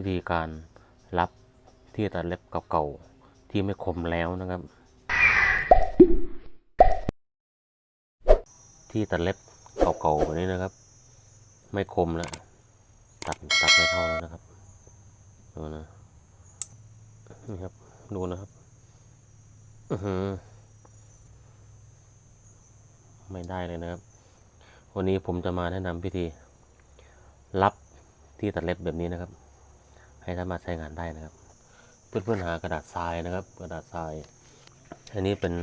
วิธีการรับที่ตัดเล็บเก่าๆที่ไม่คมแล้วนะครับ ที่ตัดเล็บเก่าๆแบบนี้นะครับ ไม่คมแล้วตัดตัดไม่เท่าแล้วนะครับดูนะนี่ครับดูนะครับอือหือไม่ได้เลยนะครับ วันนี้ผมจะมาแนะนำพิธีรับที่ตัดเล็บแบบนี้นะครับ ให้สามารถใช้งานได้นะครับ เพื่อนๆหากระดาษทรายนะครับ กระดาษทรายอันนี้เป็น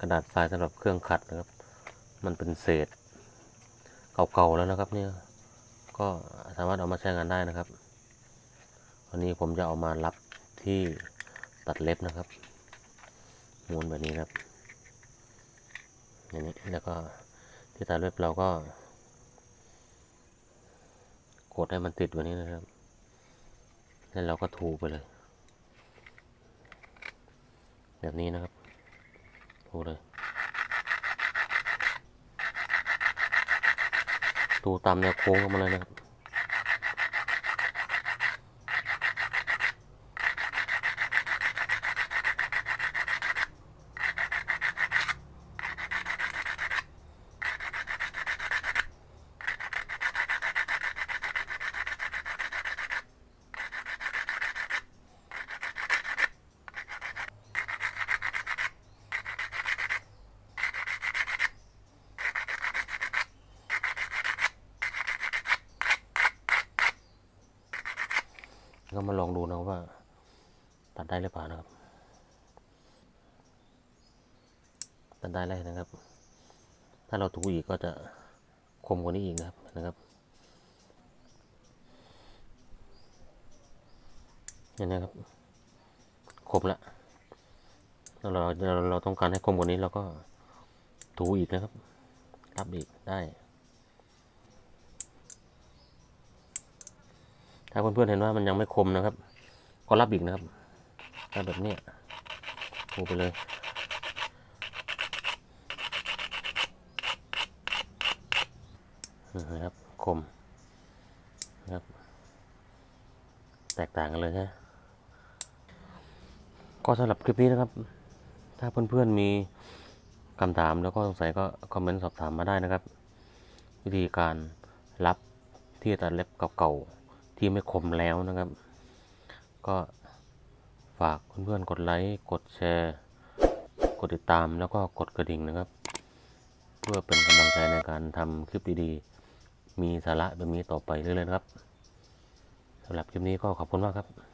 กระดาษทรายสำหรับเครื่องขัดนะครับ มันเป็นเศษเก่าๆแล้วนะครับเนี่ยก็สามารถเอามาใช้งานได้นะครับวันนี้ผมจะเอามารับที่ตัดเล็บนะครับม้วนแบบนี้ครับอย่างนี้แล้วก็ที่ตัดเล็บเราก็กดให้มันติดแบบนี้นะครับ แล้วเราก็ถูไปเลย แบบนี้นะครับ ถูเลย ถูตามแนวโค้งเข้ามาเลยนะครับ ก็มาลองดูนะว่า ตัดได้หรือเปล่านะครับ ตัดได้เลยนะครับ ถ้าเราถูอีกก็จะคมกว่านี้อีกนะครับนะครับเห็นนะครับคมละแล้วเราเราเราต้องการให้คมกว่านี้เราก็ถูอีกนะครับรับอีกได้ ถ้าเพื่อนๆเห็นว่ามันยังไม่คมนะครับ ก็รับอีกนะครับถ้าแบบเนี้ยพูไปเลยนะครับคมนะครับ แตกต่างกันเลยนะก็สำหรับคลิปนี้นะครับ ถ้าเพื่อนๆมีคำถามแล้วก็สงสัยก็คอมเมนต์สอบถามมาได้นะครับ วิธีการรับที่ตัดเล็บเก่าๆ ที่ไม่คมแล้วนะครับ ก็ฝากเพื่อนๆกดไลค์กดแชร์ กดติดตามแล้วก็กดกระดิ่งนะครับ เพื่อเป็นกำลังใจในการทำคลิปดีๆ มีสาระแบบนี้ต่อไปเรื่อยๆนะครับสำหรับคลิปนี้ก็ขอบคุณมากครับ